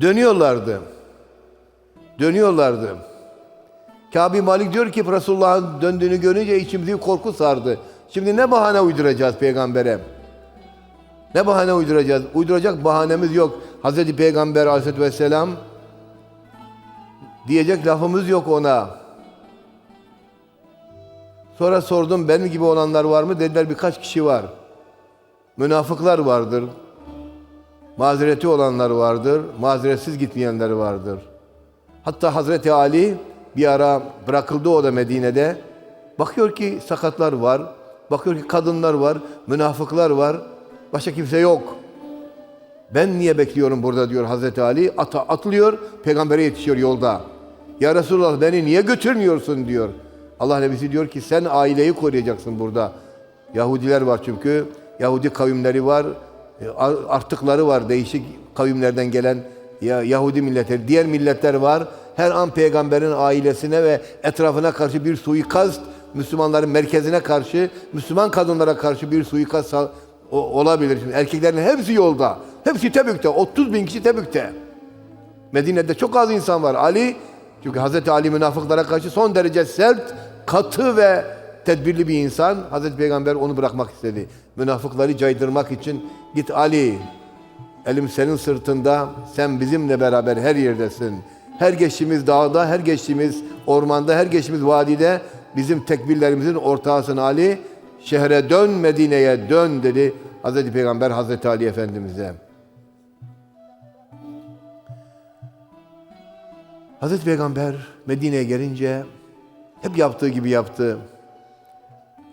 Dönüyorlardı. Dönüyorlardı. Kabe Malik diyor ki Resulullah'ın döndüğünü görünce içimizi korku sardı. Şimdi ne bahane uyduracağız peygambere? Ne bahane uyduracağız? Uyduracak bahanemiz yok. Hazreti Peygamber aleyhissalatü vesselam diyecek lafımız yok ona. Sonra sordum benim gibi olanlar var mı? Dediler birkaç kişi var. Münafıklar vardır. Mazereti olanlar vardır. Mazeretsiz gitmeyenler vardır. Hatta Hazreti Ali bir ara bırakıldı o da Medine'de. Bakıyor ki sakatlar var. Bakıyor ki kadınlar var. Münafıklar var. Başka kimse yok. Ben niye bekliyorum burada diyor Hazreti Ali. Ata atlıyor, peygambere yetişiyor yolda. Ya Resulallah beni niye götürmüyorsun diyor. Allah Nebisi diyor ki sen aileyi koruyacaksın burada. Yahudiler var çünkü. Yahudi kavimleri var. E, ar- Artıkları var değişik kavimlerden gelen ya Yahudi milletleri. Diğer milletler var. Her an peygamberin ailesine ve etrafına karşı bir suikast, Müslümanların merkezine karşı, Müslüman kadınlara karşı bir suikast olabilir. Şimdi erkeklerin hepsi yolda. Hepsi Tebük'te. 30 bin kişi Tebük'te. Medine'de çok az insan var. Ali, çünkü Hazreti Ali münafıklara karşı son derece sert, katı ve tedbirli bir insan. Hazreti Peygamber onu bırakmak istedi. Münafıkları caydırmak için git Ali, elim senin sırtında, sen bizimle beraber her yerdesin. Her geçtiğimiz dağda, her geçtiğimiz ormanda, her geçtiğimiz vadide bizim tekbirlerimizin ortağısın Ali. Şehre dön, Medine'ye dön dedi Hazreti Peygamber Hazreti Ali Efendimiz'e. Hazreti Peygamber Medine'ye gelince hep yaptığı gibi yaptı.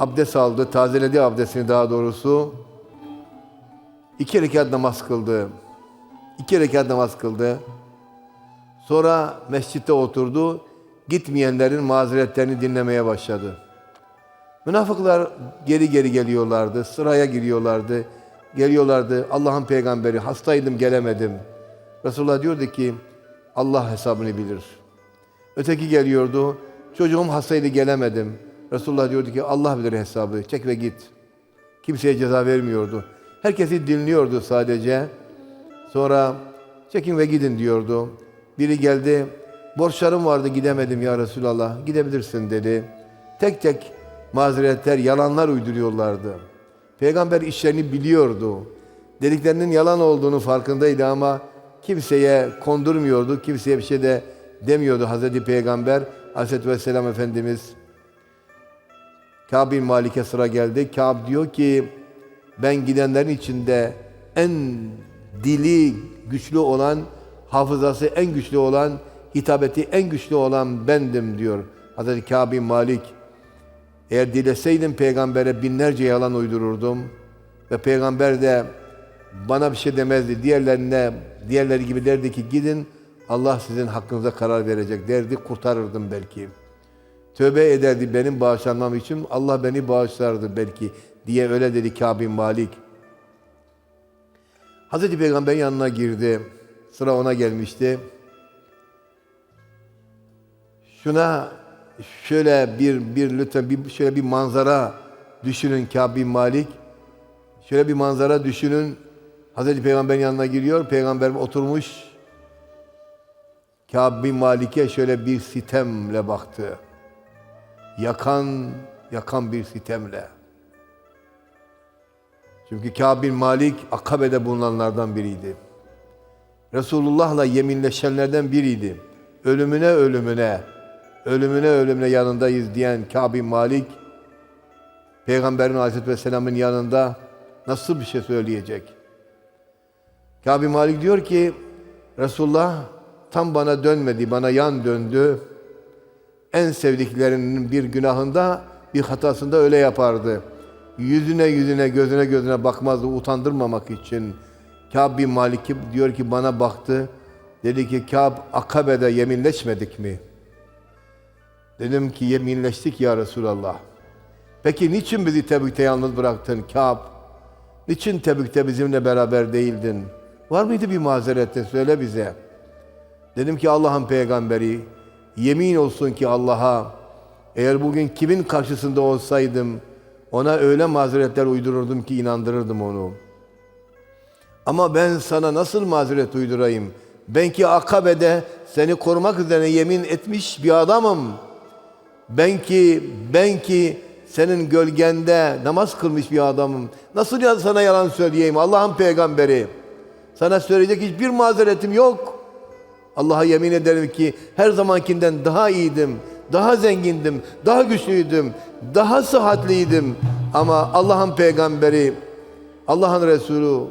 Abdest aldı, tazeledi abdestini daha doğrusu. İki rekat namaz kıldı. İki rekat namaz kıldı. Sonra mescitte oturdu. Gitmeyenlerin mazeretlerini dinlemeye başladı. Münafıklar geri geri geliyorlardı. Sıraya giriyorlardı. Geliyorlardı. Allah'ın peygamberi hastaydım gelemedim. Resulullah diyordu ki Allah hesabını bilir. Öteki geliyordu. Çocuğum hastaydı gelemedim. Resulullah diyordu ki Allah bilir hesabı. Çek ve git. Kimseye ceza vermiyordu. Herkesi dinliyordu sadece. Sonra çekin ve gidin diyordu. Biri geldi. Borçlarım vardı gidemedim ya Resulallah. Gidebilirsin dedi. Tek tek mazeretler, yalanlar uyduruyorlardı. Peygamber işlerini biliyordu. Dediklerinin yalan olduğunu farkındaydı ama kimseye kondurmuyordu. Kimseye bir şey de demiyordu Hazreti Peygamber Aleyhisselatü Vesselam Efendimiz. Kâb bin Malik'e sıra geldi. Kâb diyor ki ben gidenlerin içinde en dili güçlü olan, hafızası en güçlü olan, hitabeti en güçlü olan bendim diyor Hazreti Kâb bin Malik. Eğer dileseydim peygambere binlerce yalan uydururdum ve peygamber de bana bir şey demezdi. Diğerlerine, diğerleri gibi derdi ki gidin Allah sizin hakkınıza karar verecek derdi kurtarırdım belki. Tövbe ederdi benim bağışlanmam için Allah beni bağışlardı belki diye öyle dedi Kâb bin Malik. Hazreti Peygamber yanına girdi. Sıra ona gelmişti. Şuna şöyle bir bir lütfen bir şöyle bir manzara düşünün Kâb bin Malik. Şöyle bir manzara düşünün. Hazreti Peygamber'in yanına giriyor. Peygamber oturmuş. Kâb bin Malik'e şöyle bir sitemle baktı. Yakan, yakan bir sitemle. Çünkü Kâb bin Malik Akabe'de bulunanlardan biriydi. Resulullah'la yeminleşenlerden biriydi. Ölümüne ölümüne, ölümüne ölümüne yanındayız diyen Kâb bin Malik, Peygamberin Aleyhisselatü Vesselam'ın yanında nasıl bir şey söyleyecek? Kâb bin Malik diyor ki, Resulullah tam bana dönmedi, bana yan döndü. En sevdiklerinin bir günahında, bir hatasında öyle yapardı. Yüzüne yüzüne, gözüne gözüne bakmazdı utandırmamak için. Kâb bin Malik diyor ki bana baktı. Dedi ki Kâb Akabe'de yeminleşmedik mi? Dedim ki yeminleştik ya Resulallah. Peki niçin bizi Tebük'te yalnız bıraktın Kâb? Niçin Tebük'te bizimle beraber değildin? Var mıydı bir mazeretin söyle bize. Dedim ki Allah'ın peygamberi yemin olsun ki Allah'a eğer bugün kimin karşısında olsaydım ona öyle mazeretler uydururdum ki inandırırdım onu. Ama ben sana nasıl mazeret uydurayım? Ben ki Akabe'de seni korumak üzere yemin etmiş bir adamım. Ben ki, ben ki senin gölgende namaz kılmış bir adamım. Nasıl ya sana yalan söyleyeyim Allah'ın peygamberi? Sana söyleyecek hiçbir mazeretim yok. Allah'a yemin ederim ki her zamankinden daha iyiydim, daha zengindim, daha güçlüydüm, daha sıhhatliydim. Ama Allah'ın peygamberi, Allah'ın Resulü,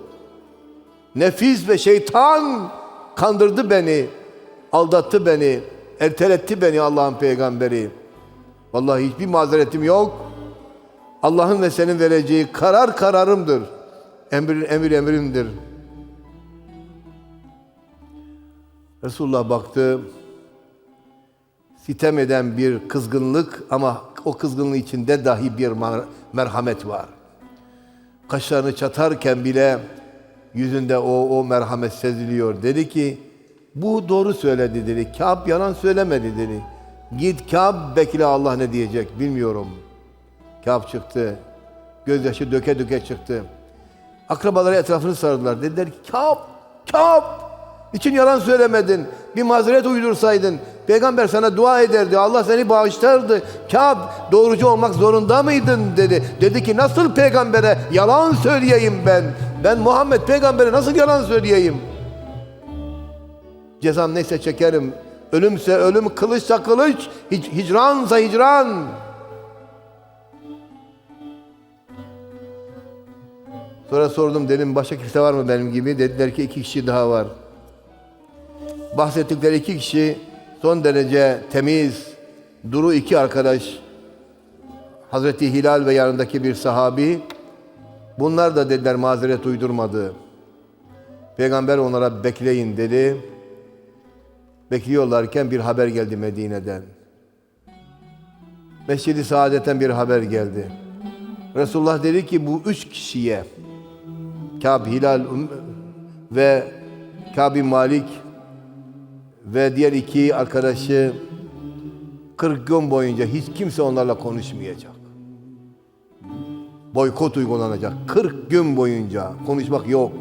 nefis ve şeytan kandırdı beni, aldattı beni, erteletti beni Allah'ın peygamberi. Vallahi hiçbir mazeretim yok. Allah'ın ve senin vereceği karar kararımdır. Emir emir emrimdir. Resulullah baktı. Sitem eden bir kızgınlık ama o kızgınlığı içinde dahi bir mer- merhamet var. Kaşlarını çatarken bile yüzünde o, o merhamet seziliyor. Dedi ki bu doğru söyledi dedi. Kâb yalan söylemedi dedi. Git Kâb bekle Allah ne diyecek bilmiyorum. Kâb çıktı. Gözyaşı döke döke çıktı. Akrabaları etrafını sardılar. Dediler ki Kâb, Kâb için yalan söylemedin. Bir mazeret uydursaydın. Peygamber sana dua ederdi. Allah seni bağışlardı. Kâb doğrucu olmak zorunda mıydın dedi. Dedi ki nasıl peygambere yalan söyleyeyim ben. Ben Muhammed peygambere nasıl yalan söyleyeyim. Cezam neyse çekerim. Ölümse ölüm, kılıçsa kılıç, hic- hicransa hicran. Sonra sordum dedim başka kimse var mı benim gibi? Dediler ki iki kişi daha var. Bahsettikleri iki kişi son derece temiz, duru iki arkadaş. Hazreti Hilal ve yanındaki bir sahabi. Bunlar da dediler mazeret uydurmadı. Peygamber onlara bekleyin dedi. Bekliyorlarken bir haber geldi Medine'den. Mescid-i Saadet'ten bir haber geldi. Resulullah dedi ki bu üç kişiye Kâb, Hilal ve Kâb-i Malik ve diğer iki arkadaşı 40 gün boyunca hiç kimse onlarla konuşmayacak. Boykot uygulanacak. 40 gün boyunca konuşmak yok.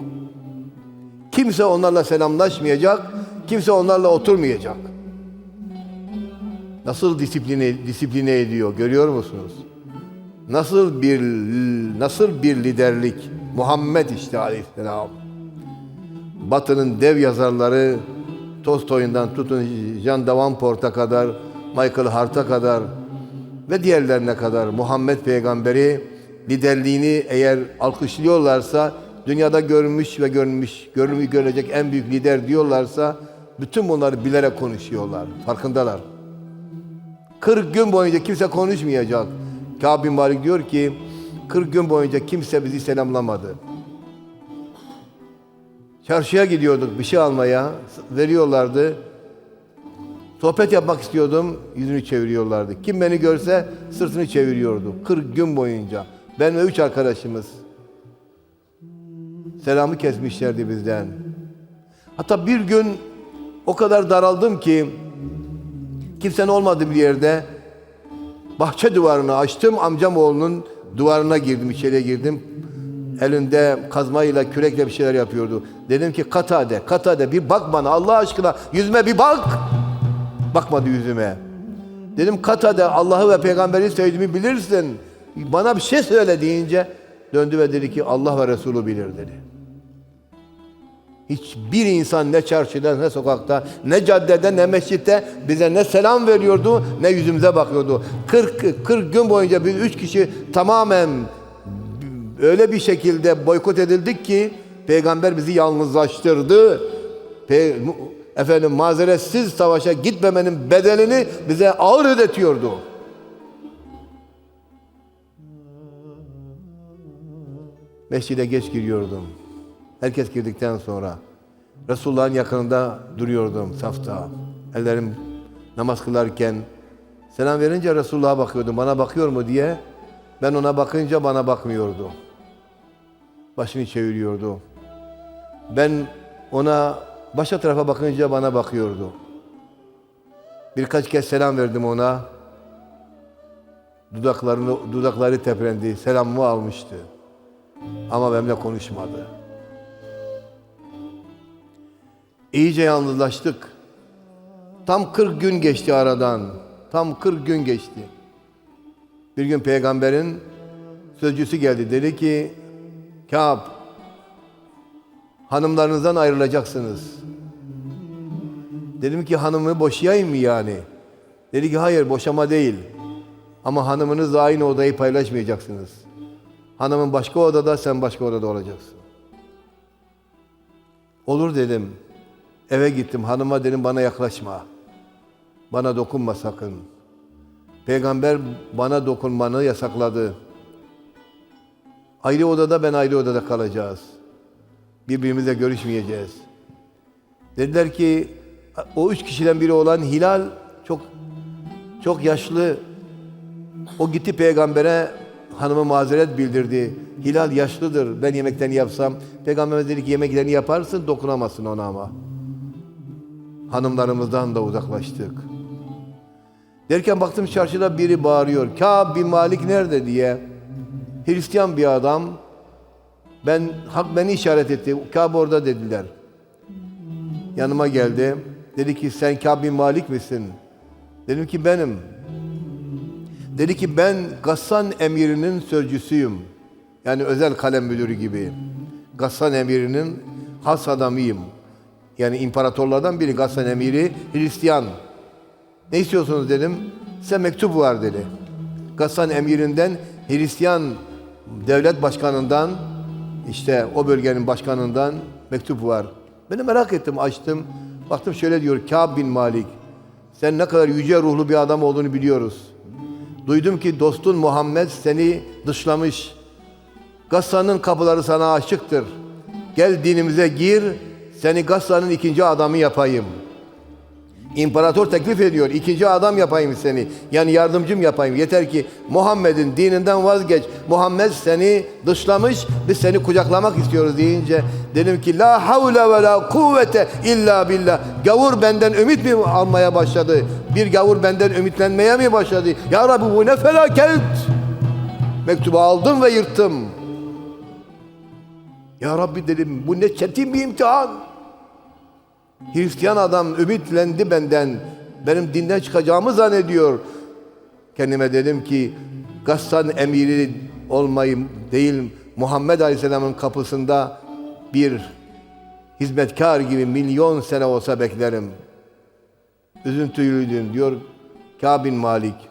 Kimse onlarla selamlaşmayacak, kimse onlarla oturmayacak. Nasıl disipline, disipline ediyor görüyor musunuz? Nasıl bir nasıl bir liderlik? Muhammed işte aleyhisselam. Batı'nın dev yazarları Tolstoy'undan tutun Jean Davenport'a kadar, Michael Hart'a kadar ve diğerlerine kadar Muhammed peygamberi liderliğini eğer alkışlıyorlarsa dünyada görmüş ve görmüş, görülmüş görecek en büyük lider diyorlarsa bütün bunları bilerek konuşuyorlar. Farkındalar. 40 gün boyunca kimse konuşmayacak. Bin Malik diyor ki 40 gün boyunca kimse bizi selamlamadı. Çarşıya gidiyorduk bir şey almaya. Veriyorlardı. Sohbet yapmak istiyordum. Yüzünü çeviriyorlardı. Kim beni görse sırtını çeviriyordu. 40 gün boyunca. Ben ve üç arkadaşımız. Selamı kesmişlerdi bizden. Hatta bir gün o kadar daraldım ki kimsenin olmadığı bir yerde bahçe duvarını açtım. Amcam oğlunun duvarına girdim, içeriye girdim. Elinde kazmayla, kürekle bir şeyler yapıyordu. Dedim ki katade, katade bir bak bana Allah aşkına yüzüme bir bak. Bakmadı yüzüme. Dedim katade Allah'ı ve peygamberi sevdiğimi bilirsin. Bana bir şey söyle deyince döndü ve dedi ki Allah ve Resulü bilir dedi. Hiçbir insan ne çarşıda ne sokakta ne caddede ne mescitte bize ne selam veriyordu ne yüzümüze bakıyordu. 40 40 gün boyunca biz üç kişi tamamen öyle bir şekilde boykot edildik ki peygamber bizi yalnızlaştırdı. Pe efendim mazeretsiz savaşa gitmemenin bedelini bize ağır ödetiyordu. Mescide geç giriyordum. Herkes girdikten sonra Resulullah'ın yakınında duruyordum safta. Ellerim namaz kılarken selam verince Resulullah'a bakıyordum. Bana bakıyor mu diye. Ben ona bakınca bana bakmıyordu. Başını çeviriyordu. Ben ona başka tarafa bakınca bana bakıyordu. Birkaç kez selam verdim ona. Dudaklarını, dudakları tepelendi. Selamımı almıştı. Ama benimle konuşmadı. İyice yalnızlaştık. Tam 40 gün geçti aradan. Tam 40 gün geçti. Bir gün peygamberin sözcüsü geldi. Dedi ki Kâb hanımlarınızdan ayrılacaksınız. Dedim ki hanımı boşayayım mı yani? Dedi ki hayır boşama değil. Ama hanımınızla aynı odayı paylaşmayacaksınız. Hanımın başka odada sen başka odada olacaksın. Olur dedim. Eve gittim hanıma dedim bana yaklaşma. Bana dokunma sakın. Peygamber bana dokunmanı yasakladı. Ayrı odada ben ayrı odada kalacağız. Birbirimizle görüşmeyeceğiz. Dediler ki o üç kişiden biri olan Hilal çok çok yaşlı. O gitti peygambere hanımı mazeret bildirdi. Hilal yaşlıdır. Ben yemeklerini yapsam. Peygamber dedi ki yemeklerini yaparsın dokunamazsın ona ama. Hanımlarımızdan da uzaklaştık. Derken baktım çarşıda biri bağırıyor. Kâb bin Malik nerede diye. Hristiyan bir adam. Ben hak beni işaret etti. Kâb orada dediler. Yanıma geldi. Dedi ki sen Kâb bin Malik misin? Dedim ki benim. Dedi ki ben Gassan emirinin sözcüsüyüm. Yani özel kalem müdürü gibi. Gassan emirinin has adamıyım. Yani imparatorlardan biri Gassan emiri Hristiyan. Ne istiyorsunuz dedim. Size mektup var dedi. Gassan emirinden Hristiyan devlet başkanından işte o bölgenin başkanından mektup var. Ben de merak ettim, açtım. Baktım şöyle diyor, Kâb bin Malik. Sen ne kadar yüce ruhlu bir adam olduğunu biliyoruz. Duydum ki dostun Muhammed seni dışlamış. Gassa'nın kapıları sana açıktır. Gel dinimize gir, seni Gassa'nın ikinci adamı yapayım. İmparator teklif ediyor, ikinci adam yapayım seni. Yani yardımcım yapayım. Yeter ki Muhammed'in dininden vazgeç. Muhammed seni dışlamış, biz seni kucaklamak istiyoruz deyince dedim ki la havle ve la kuvvete illa billah. Gavur benden ümit mi almaya başladı? Bir gavur benden ümitlenmeye mi başladı? Ya Rabbi bu ne felaket! Mektubu aldım ve yırttım. Ya Rabbi dedim bu ne çetin bir imtihan. Hristiyan adam ümitlendi benden. Benim dinden çıkacağımı zannediyor. Kendime dedim ki Gassan emiri olmayayım değil Muhammed Aleyhisselam'ın kapısında bir hizmetkar gibi milyon sene olsa beklerim. Üzüntülüydün diyor Kâb bin Malik.